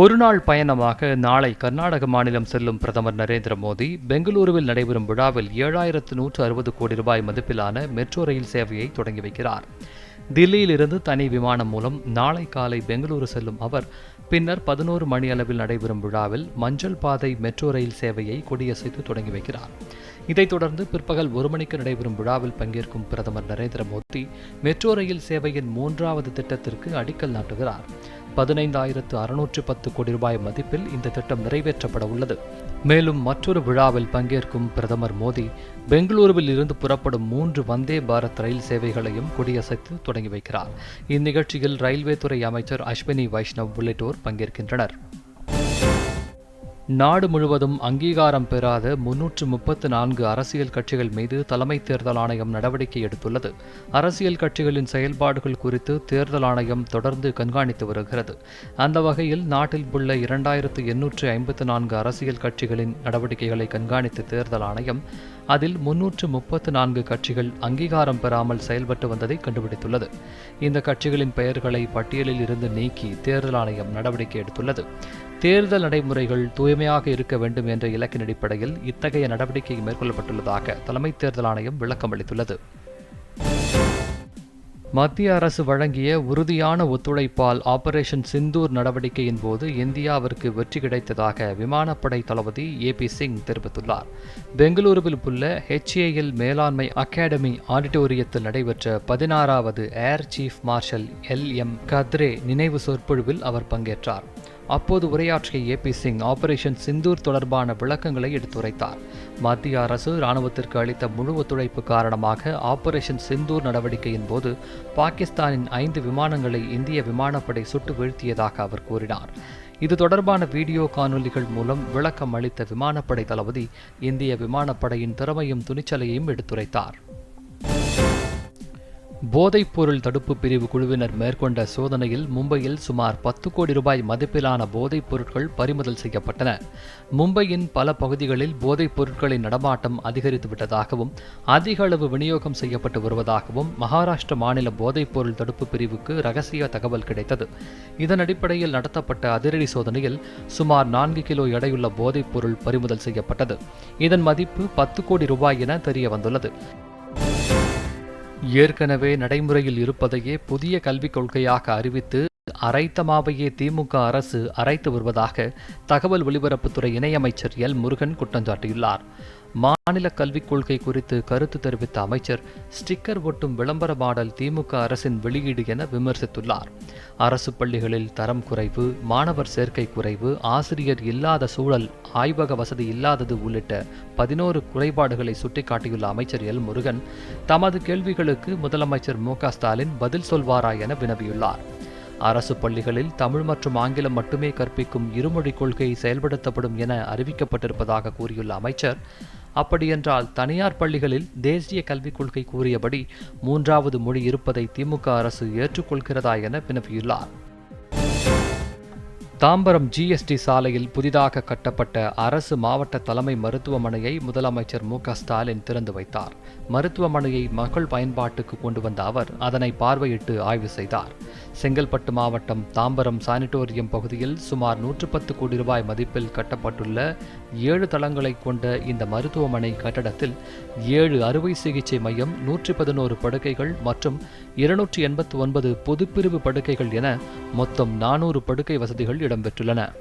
ஒருநாள் பயணமாக நாளை கர்நாடக மாநிலம் செல்லும் பிரதமர் நரேந்திர மோடி பெங்களூருவில் நடைபெறும் விழாவில் ஏழாயிரத்து நூற்று அறுபது கோடி ரூபாய் மதிப்பிலான மெட்ரோ ரயில் சேவையை தொடங்கி வைக்கிறார். தில்லியிலிருந்து தனி விமானம் மூலம் நாளை காலை பெங்களூரு செல்லும் அவர் பின்னர் பதினோரு மணி அளவில் நடைபெறும் விழாவில் மஞ்சள் பாதை மெட்ரோ ரயில் சேவையை கொடியசைத்து தொடங்கி வைக்கிறார். இதைத் தொடர்ந்து பிற்பகல் ஒரு மணிக்கு நடைபெறும் விழாவில் பங்கேற்கும் பிரதமர் நரேந்திர மோடி மெட்ரோ ரயில் சேவையின் மூன்றாவது திட்டத்திற்கு அடிக்கல் நாட்டுகிறார். பதினைந்தாயிரத்து அறுநூற்று பத்து கோடி ரூபாய் மதிப்பில் இந்த திட்டம் நிறைவேற்றப்பட உள்ளது. மேலும் மற்றொரு விழாவில் பங்கேற்கும் பிரதமர் மோடி பெங்களூருவில் இருந்து புறப்படும் மூன்று வந்தே பாரத் ரயில் சேவைகளையும் கொடியசைத்து தொடங்கி வைக்கிறார். இந்நிகழ்ச்சியில் ரயில்வே துறை அமைச்சர் அஸ்வினி வைஷ்ணவ் உள்ளிட்டோர் பங்கேற்கின்றனர். நாடு முழுவதும் அங்கீகாரம் பெறாத முன்னூற்று முப்பத்து நான்கு அரசியல் கட்சிகள் மீது தலைமை தேர்தல் ஆணையம் நடவடிக்கை எடுத்துள்ளது. அரசியல் கட்சிகளின் செயல்பாடுகள் குறித்து தேர்தல் ஆணையம் தொடர்ந்து கண்காணித்து வருகிறது. அந்த வகையில் நாட்டில் உள்ள இரண்டாயிரத்து எண்ணூற்று ஐம்பத்து நான்கு அரசியல் கட்சிகளின் நடவடிக்கைகளை கண்காணித்த தேர்தல் ஆணையம் அதில் முன்னூற்று முப்பத்து நான்கு கட்சிகள் அங்கீகாரம் பெறாமல் செயல்பட்டு வந்ததை கண்டுபிடித்துள்ளது. இந்த கட்சிகளின் பெயர்களை பட்டியலில் இருந்து நீக்கி தேர்தல் ஆணையம் நடவடிக்கை எடுத்துள்ளது. தேர்தல் நடைமுறைகள் தூய்மையாக இருக்க வேண்டும் என்ற இலக்கின் அடிப்படையில் இத்தகைய நடவடிக்கை மேற்கொள்ளப்பட்டுள்ளதாக தலைமை தேர்தல் ஆணையம் விளக்கம் அளித்துள்ளது மத்திய அரசு வழங்கிய உறுதியான ஒத்துழைப்பால் ஆபரேஷன் சிந்தூர் நடவடிக்கையின் போது இந்தியாவிற்கு வெற்றி கிடைத்ததாக விமானப்படை தளபதி ஏ பி சிங் தெரிவித்துள்ளார். பெங்களூருவில் உள்ள ஹெச்ஏஎல் மேலாண்மை அகாடமி ஆடிட்டோரியத்தில் நடைபெற்ற பதினாறாவது air chief marshal L M Katre நினைவு சொற்பொழிவில் அவர் பங்கேற்றார். அப்போது உரையாற்றிய A P Singh operation Sindoor தொடர்பான விளக்கங்களை எடுத்துரைத்தார். மத்திய அரசு இராணுவத்திற்கு அளித்த முழு ஒத்துழைப்பு காரணமாக ஆபரேஷன் சிந்தூர் நடவடிக்கையின் போது பாகிஸ்தானின் ஐந்து விமானங்களை இந்திய விமானப்படை சுட்டு வீழ்த்தியதாக அவர் கூறினார். இது தொடர்பான வீடியோ காணொலிகள் மூலம் விளக்கம் அளித்த விமானப்படை தளபதி இந்திய விமானப்படையின் திறமையும் துணிச்சலையும் எடுத்துரைத்தார். போதைப்பொருள் தடுப்பு பிரிவு குழுவினர் மேற்கொண்ட சோதனையில் மும்பையில் சுமார் பத்து கோடி ரூபாய் மதிப்பிலான போதைப் பொருட்கள் பறிமுதல் செய்யப்பட்டன. மும்பையின் பல பகுதிகளில் போதைப் பொருட்களின் நடமாட்டம் அதிகரித்து விட்டதாகவும் அதிக அளவு விநியோகம் செய்யப்பட்டு வருவதாகவும் மகாராஷ்டிர மாநில போதைப்பொருள் தடுப்பு பிரிவுக்கு ரகசிய தகவல் கிடைத்தது. இதன் அடிப்படையில் நடத்தப்பட்ட அதிரடி சோதனையில் சுமார் நான்கு கிலோ எடையுள்ள போதைப் பொருள் பறிமுதல் செய்யப்பட்டது. இதன் மதிப்பு பத்து கோடி ரூபாய் என தெரிய வந்துள்ளது ஏற்கனவே நடைமுறையில் இருப்பதையே புதிய கல்விக் கொள்கையாக அறிவித்து அரைத்தமாவையே திமுக அரசு அரைத்து வருவதாக தகவல் ஒலிபரப்புத்துறை இணையமைச்சர் எல் முருகன் குற்றம் சாட்டியுள்ளார். மாநில கல்விக் கொள்கை குறித்து கருத்து தெரிவித்த அமைச்சர் ஸ்டிக்கர் ஒட்டும் விளம்பர மாடல் திமுக அரசின் வெளியீடு என விமர்சித்துள்ளார். அரசு பள்ளிகளில் தரம் குறைவு மாணவர் சேர்க்கை குறைவு ஆசிரியர் இல்லாத சூழல் ஆய்வக வசதி இல்லாதது உள்ளிட்ட பதினோரு குறைபாடுகளை சுட்டிக்காட்டியுள்ள அமைச்சர் எல். முருகன் தமது கேள்விகளுக்கு முதலமைச்சர் மு. ஸ்டாலின் பதில் சொல்வாரா என வினவியுள்ளார். அரசு பள்ளிகளில் தமிழ் மற்றும் ஆங்கிலம் மட்டுமே கற்பிக்கும் இருமொழி கொள்கை செயல்படுத்தப்படும் என அறிவிக்கப்பட்டிருப்பதாக கூறியுள்ள அமைச்சர் அப்படியென்றால் தனியார் பள்ளிகளில் தேசிய கல்விக் கொள்கை கூறியபடி மூன்றாவது மொழி இருப்பதை திமுக அரசு ஏற்றுக்கொள்கிறதா என வினவியுள்ளார். தாம்பரம் ஜிஎஸ்டி சாலையில் புதிதாக கட்டப்பட்ட அரசு மாவட்ட தலைமை மருத்துவமனையை முதலமைச்சர் மு ஸ்டாலின் திறந்து வைத்தார். மருத்துவமனையை மக்கள் பயன்பாட்டுக்கு கொண்டு வந்த அவர் அதனை பார்வையிட்டு ஆய்வு செய்தார். செங்கல்பட்டு மாவட்டம் தாம்பரம் சானிட்டோரியம் பகுதியில் சுமார் நூற்று பத்து கோடி ரூபாய் மதிப்பில் கட்டப்பட்டுள்ள ஏழு தளங்களை கொண்ட இந்த மருத்துவமனை கட்டடத்தில் ஏழு அறுவை சிகிச்சை மையம் நூற்றி பதினோரு படுக்கைகள் மற்றும் இருநூற்றி எண்பத்தி ஒன்பது பொதுப்பிரிவு படுக்கைகள் என மொத்தம் நானூறு படுக்கை வசதிகள் இடம்பெற்றுள்ளன.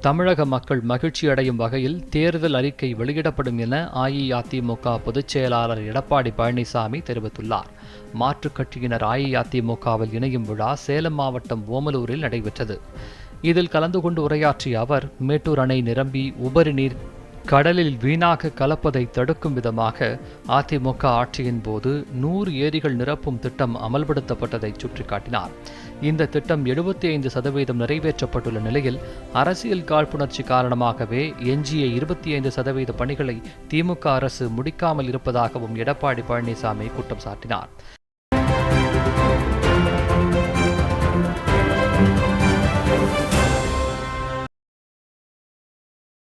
தமிழக மக்கள் மகிழ்ச்சி அடையும் வகையில் தேர்தல் அறிக்கை வெளியிடப்படும் என அஇஅதிமுக பொதுச் செயலாளர் எடப்பாடி பழனிசாமி தெரிவித்துள்ளார். மாற்றுக் கட்சியினர் அஇஅதிமுகவில் இணையும் விழா சேலம் மாவட்டம் ஓமலூரில் நடைபெற்றது. இதில் கலந்து கொண்டு உரையாற்றிய அவர் மேட்டூர் அணை நிரம்பி உபரி நீர் கடலில் வீணாக கலப்பதை தடுக்கும் விதமாக அதிமுக ஆட்சியின் போது நூறு ஏரிகள் நிரப்பும் திட்டம் அமல்படுத்தப்பட்டதை சுட்டிக்காட்டினார். இந்த திட்டம் எழுபத்தி ஐந்து சதவீதம் நிறைவேற்றப்பட்டுள்ள நிலையில் அரசியல் காழ்ப்புணர்ச்சி காரணமாகவே எஞ்சிய இருபத்தி ஐந்து சதவீத பணிகளை திமுக அரசு முடிக்காமல் இருப்பதாகவும் எடப்பாடி பழனிசாமி குற்றம் சாட்டினார்.